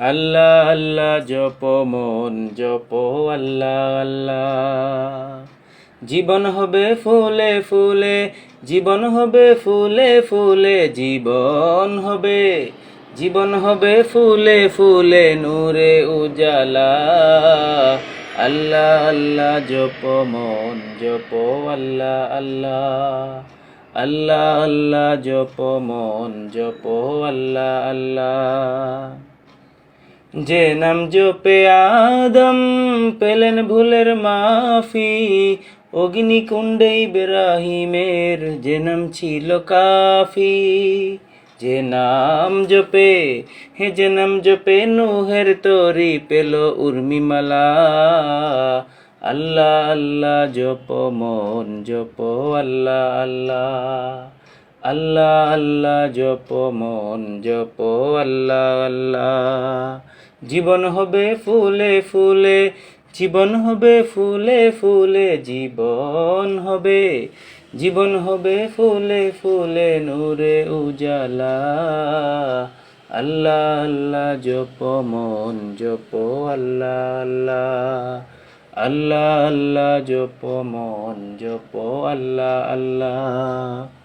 আল্লাহ আল্লাহ, জপ মন, জপ আল্লাহ আল্লাহ। জীবন হবে ফুলে ফুলে, জীবন হবে ফুলে ফুলে, জীবন হবে। জীবন হবে ফুলে ফুলে, নূরে উজালা। আল্লাহ আল্লাহ, জপ মন, জপ আল্লাহ আল্লাহ। আল্লাহ আল্লাহ, জপ মন, জপ আল্লাহ আল্লাহ। যে নাম জপে আদম, পেলেন ভুলের মাফি। অগ্নিকুণ্ডে ইব্রাহিমের যে নাম ছিল কাফি। যে নাম জপে, হে যে নাম জপে নুহের তরি পেল উর্মিমালা। আল্লাহ আল্লাহ, জপ মন, জপ আল্লাহ আল্লাহ। আল্লাহ আল্লাহ, জপ মন, জপ আল্লাহ আল্লাহ। জীবন হবে ফুলে ফুলে, জীবন হবে ফুলে ফুলে, জীবন হবে। জীবন হবে ফুলে ফুলে, নূরে উজালা। আল্লাহ আল্লাহ, জপ মন, জপ আল্লাহ আল্লাহ। আল্লাহ আল্লাহ, জপ মন, জপ আল্লাহ আল্লাহ।